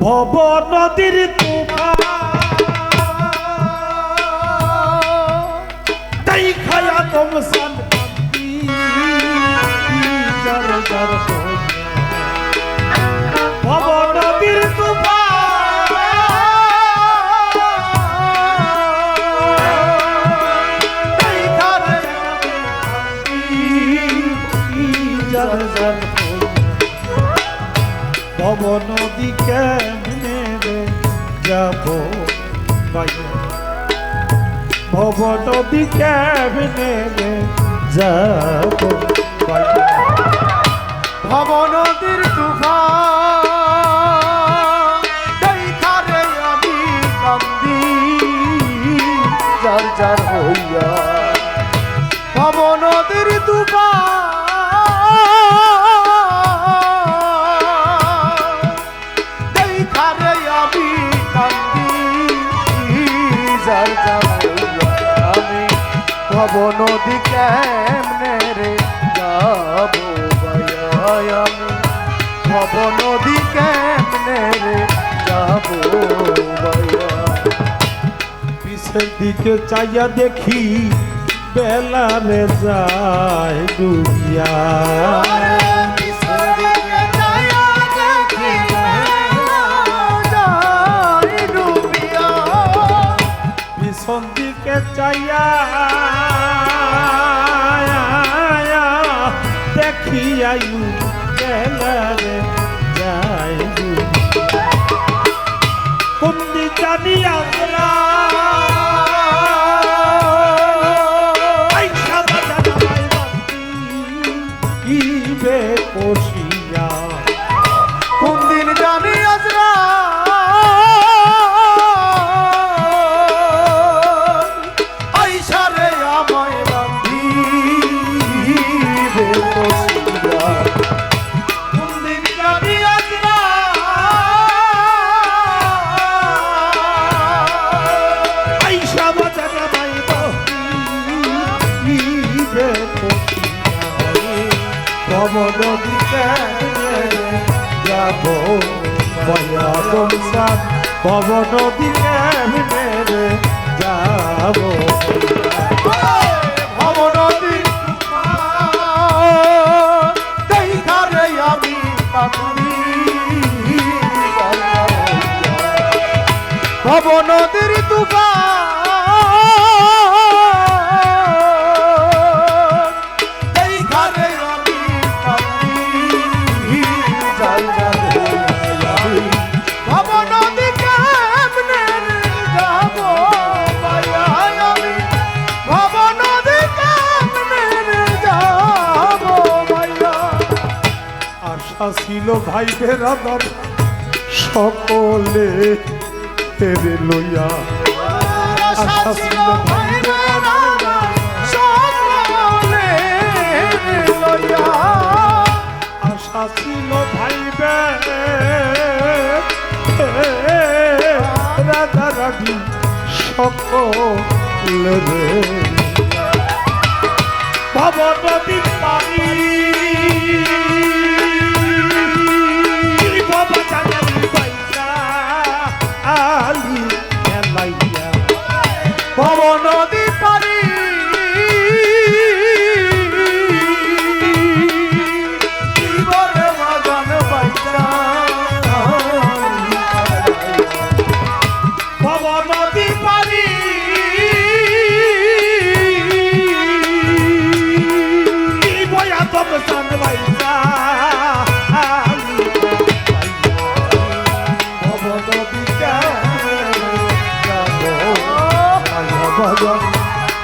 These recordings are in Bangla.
ভব নদীর তুফা তাই খায়া কমসান ফটো অতি যাব। ভবন দেখাব নদী কেমনে রে যাব আমি খব নদী কেমনে রে যাব পিছের দিকে চাইয়া দেখি বেলা রে যায় দুনিয়া। বেলার যাই কোন জানি আমরা সংসার ভবন দিকে বুকে লইয়া আশা ছিল ভাইরে স্বপ্নে লইয়া আশা ছিল ভাইবে রাধা রাধি সকল রে ভবনদী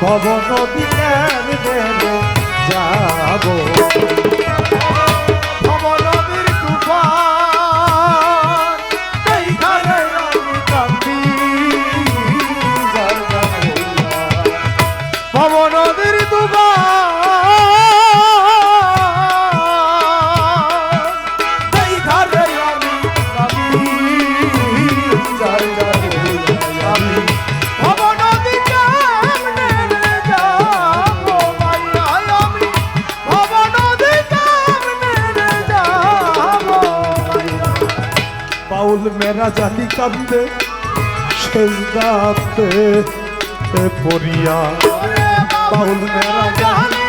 ভব নদী যাব? বাউল মেরা জালি কান্দে সেজদাতে পড়িয়া বাউল মেরা জালি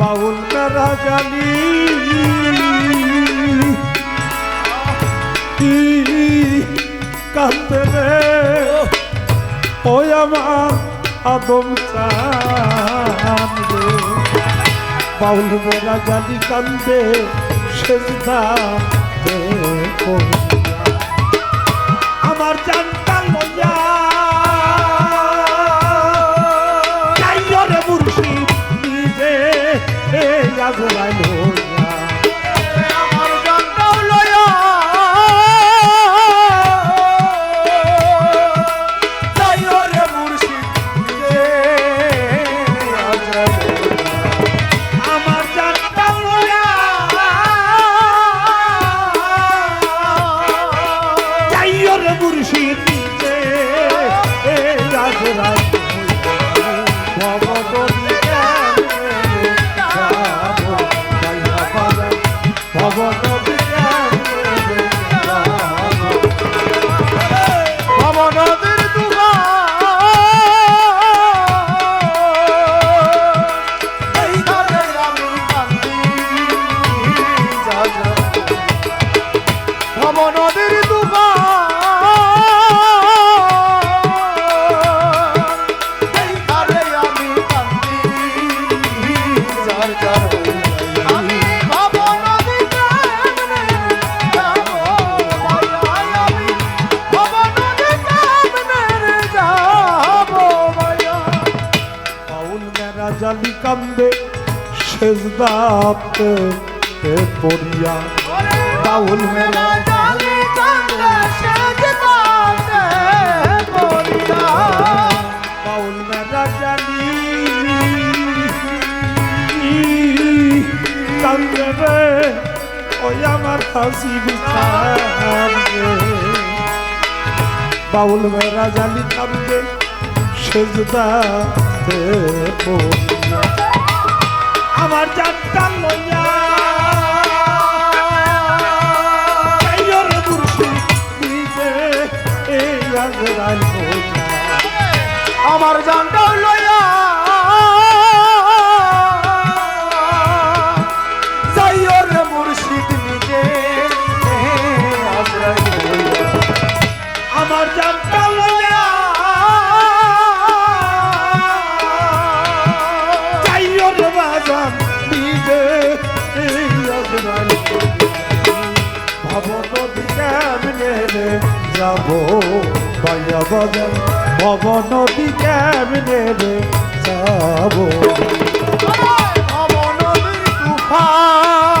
বাউল মেরা জালি কান্দে রে ওই আমার আদম রে বাউল বেলা জানি কান্দে সেজদা আমার কান্দে সেজদাতে পড়িয়া? বাউল মেরা বাউল মেরা জালি কান্দে রে ওই আমার যাত্রা লইয়া। আমার জানটা লইয়া। যাইও রে মুর্শিদ যাব বাইয়া বাজান ভবন কেমনে রে যাব অবনদীর তুফান।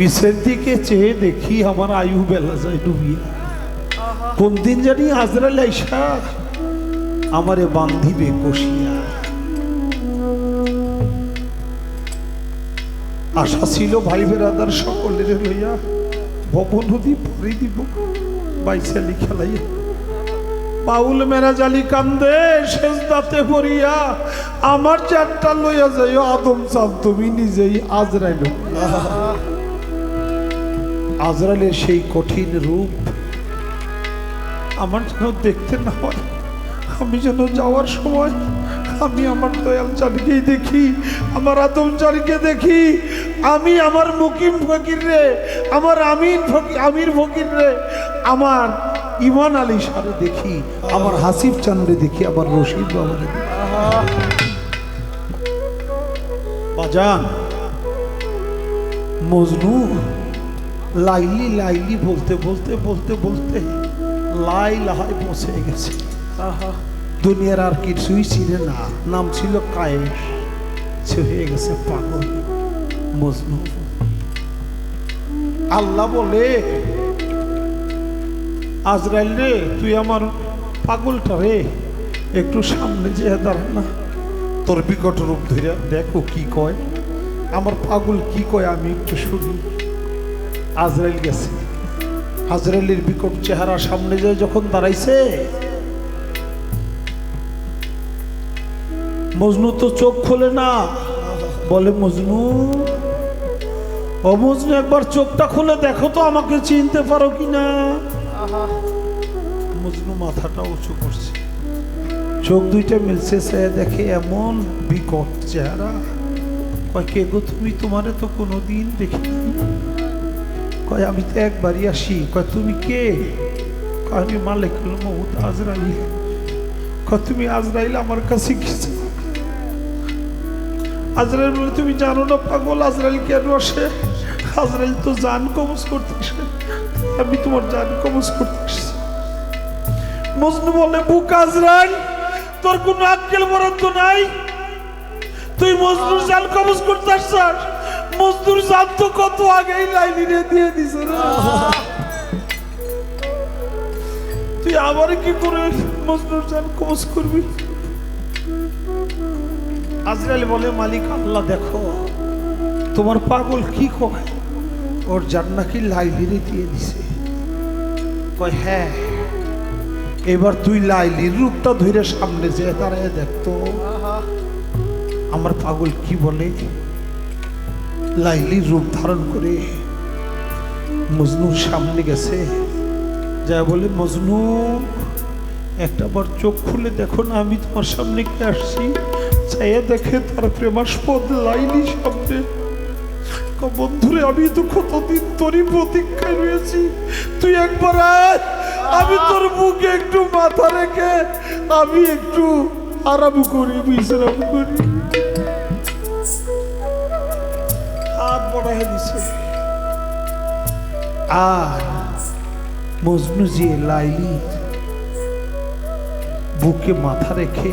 পিছের দিকে চেয়ে দেখি আমার আয়ু বেলা যায় ডুবিয়া। কোন দিন জানি হাজরা লাইসা আমারে বান্ধিবে কষিয়া। আশা ছিল ভাই বেরাদার সকলের লইয়া ভব নদী ভরি দিব বাইসালি খেলাইয়া। পাউল মেরা জালি কান্দে শেষ দাতে পড়িয়া আমার চারটা লইয়া যাইও আদম চাঁদ তুমি নিজেই আজরাইল। আজরাইলের সেই কঠিন রূপ আমার যেন দেখতে না হয় আমি যেন যাওয়ার সময় আমি আমার দয়াল চালিকেই দেখি, আমার আদম চালিকে দেখি। আমি আমার মুকিম ফকির রে, আমার আমির ফকির আমির ফকির রে, আমার ইমান আলী সারে দেখি, আমার হাসিফ চান্দে দেখি, আমার রশিদ বাবারে দেখি। বাজান, মজনু লাইলি লাইলি বলতে বলতে বলতে বলতে লাই লাহায় পৌঁছে গেছে। দুনিয়ার আর কিছুই ছিল না। নাম ছিল কায়েস সে হয়ে গেছে পাগল মজনু। আল্লাহ বলে আজরাইল রে তুই আমার পাগলটা রে একটু সামনে যে দাঁড়া না। তোর বিকট রূপ ধরে দেখো কি কয়। আমার পাগল কি কয় আমি একটু শুনি। আজরাইল গেছে। আজরাইলের বিকট চেহারা সামনে যায় যখন দাঁড়াইছে। মজনু তো চোখ খোলে না। বলে, মজনু, ও মজনু, একবার চোখটা খুলে দেখো তো আমাকে চিনতে পারো কি না মজনু মাথাটা উঁচু করছে। চোখ দুইটা মিলছে, সে দেখে এমন বিকট চেহারা। কে গো তুমি? তোমারে তো কোনোদিন দেখিনি। কয়, আমি তো একবারই আসি। কয়, তুমি কে? আমি মালিক মহুদ আজরাইল। কয়, তুমি আজরাইল আমার কাছে গেছো। আজরাইল বলে, তুমি জানো না পাগল, আজরাইল কেন আসে? আজরাইল তো জান কবজ করতে আসে আমি তোমার জান কবজ করতে আসছি মজনু বলে, বুক আজরাইল, তোর কোনো আক্কেল বরাদ্দ নাই? তুই মজদুর জান কবজ করতে আসছাস? মজদুর জান তো কত আগেই লাইলিনে দিয়ে দিছে তুই আবার কি করে মজদুর জান কবজ করবি? আজরাইল বলে মালিক আল্লাহ দেখো তোমার পাগল কি কয়? ওর জান নাকি লাইলিরে দিয়ে দিছে। কয় হ্যাঁ এবার তুই লাইলির রূপটা ধরে সামনে যে দাঁড়ায় দেখতো আমার পাগল কি বলে? লাইলির রূপ ধারণ করে মজনুর সামনে গেছে। যা বলে, মজনু, একটা বার চোখ খুলে দেখো না, আমি তোমার সামনে কে আসছি। চাইয়া দেখে তার প্রেমাস্পদ লাইলি সামনে। বন্ধুরে, আমি তো কতদিন তোরই প্রতীক্ষায় রয়েছি। তুই একবার আয়, আমি তোর বুকে একটু মাথা রেখে আমি একটু আরাম করি, বিশ্রাম করি। বড়াই দিছে। আর লাইলি, বুকে মাথা রেখে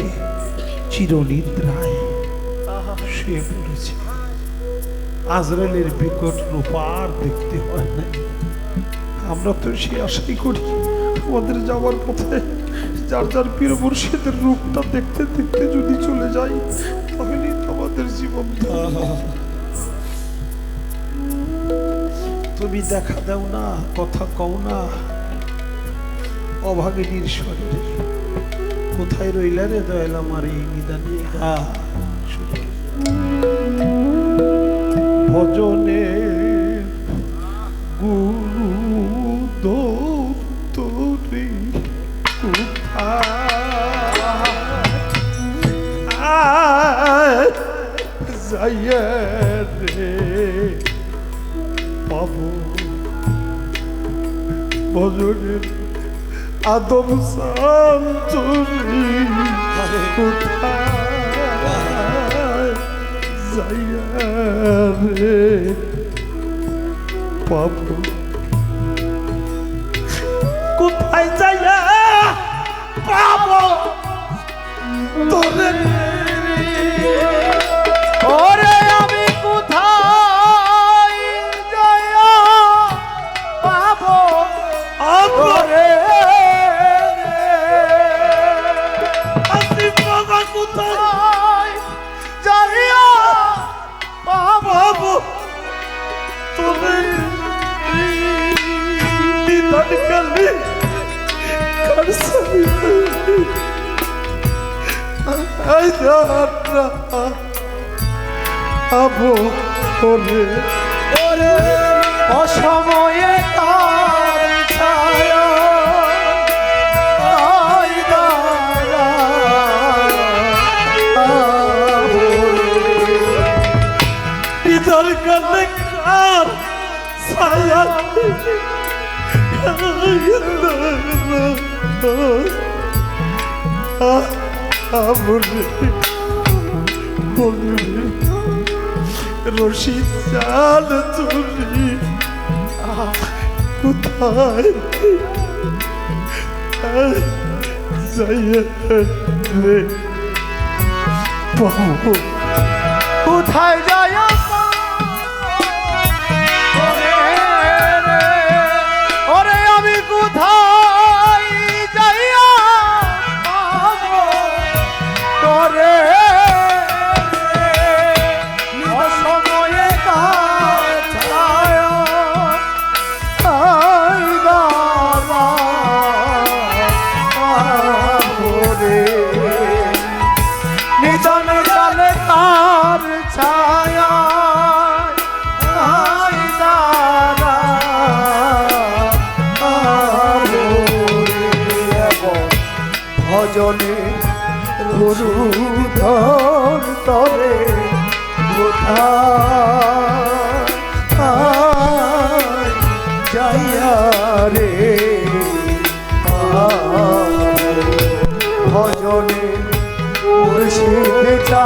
চিরনিদ্রায় শুয়ে পড়েছে আজরাইলের বিকট রূপ আর দেখতে হয় না আমরা তো সে আশাই করি, আমাদের যাওয়ার পথে যার যার প্রিয় মুর্শিদের রূপটা দেখতে দেখতে যদি চলে যাই, তাহলেই তো আমাদের জীবন তুমি দেখা দাও না, কথা কও না। অভাগিনীর শরীরে। কোথায় রইলা রে দয়াল আমার এই গা ভজনে গুরু কোথায়? যাইয়া ভজনের আদম কোথায় যাইয়া রে? পাবো কোথায় যাইয়া? পাবো তোরে জানা আবো ওরে ওরে অসময়ে তার ছায়া। কার ছায়া আমরে বন্ধুরে রশিদ চাল তুমি কোথায় কোথায় যায় গুরু ধর তরে কোথা যাইয়া রে ভজনে মুর্শিদ চা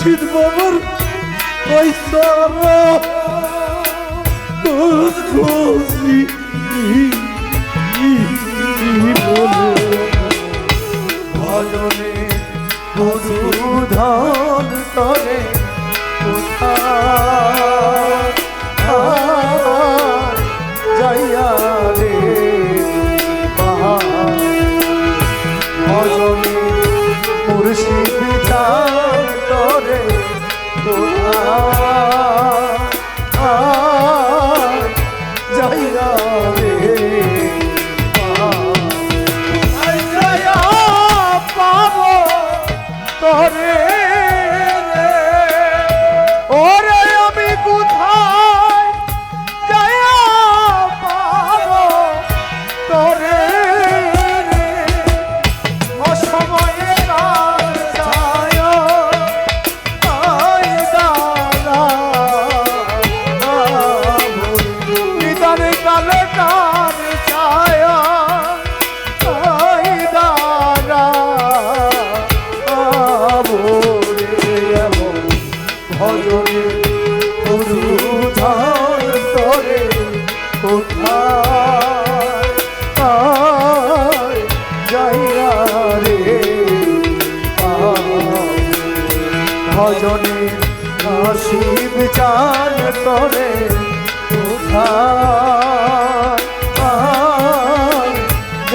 মুর্শিদ বাবুর ওই সর খুশি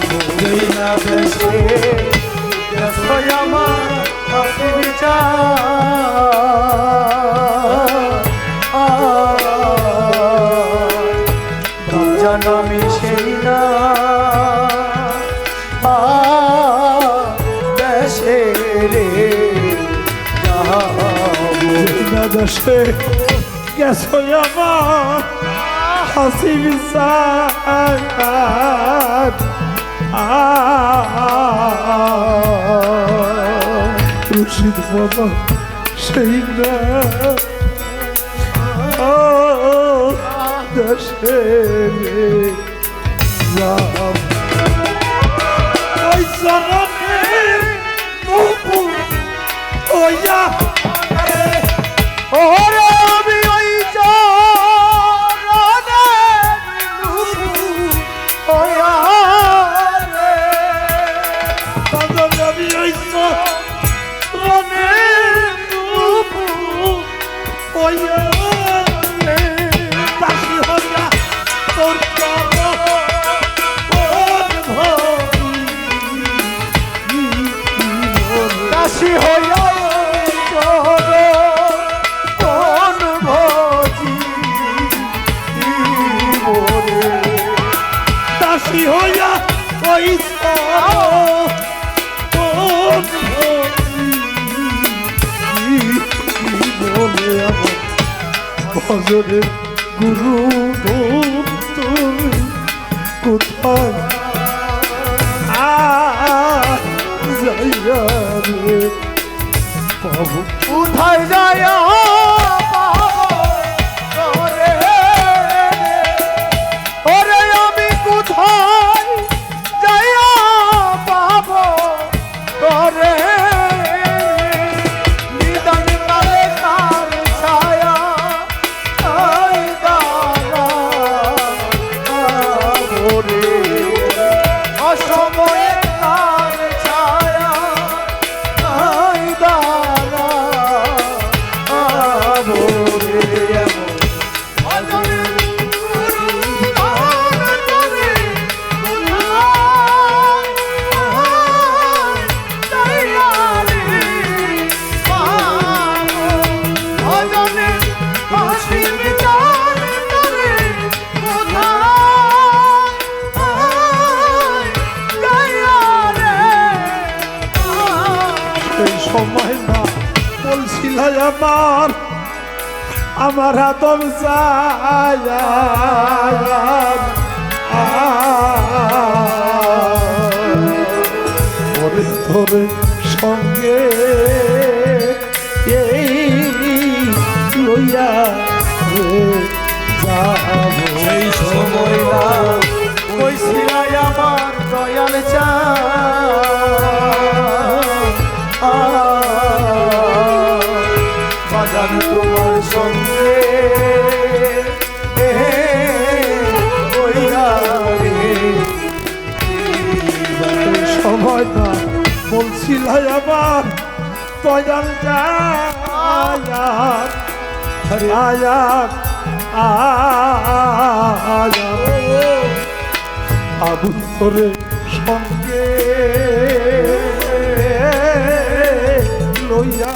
বুঝেই না বেশে আমার হাসি বিচার আমি সেই না দেশে রে না দেশে গেছো আমার হাসি রশিদ বাবা সেই না দেশে রাম অজরের গুরু তুমি কোথায়? ভরে আমার কজন আয়াত আয়াত আগুন করে সঙ্গে লইয়া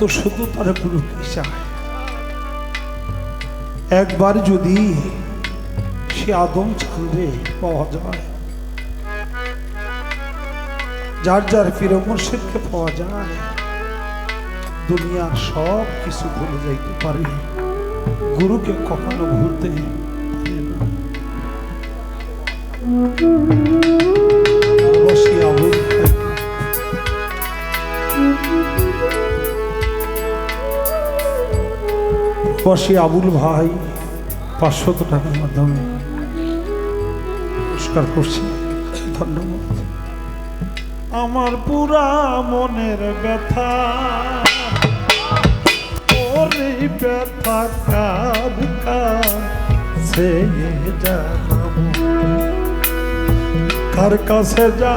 ভক্ত শুধু তার গুরুকে একবার যদি সে আদম ছাড়বে পাওয়া যায়, যার যার প্রিয় মুর্শিদকে পাওয়া যায়, দুনিয়ার সব কিছু ভুলে যাইতে পারে। গুরুকে কখনো ভুলতে পারে বসে আবুল ভাই পাঁচশত টাকার মাধ্যমে পুরস্কার করছি। ধন্যবাদ। আমার পুরা মনের ব্যথা ব্যথা কার কাছে যা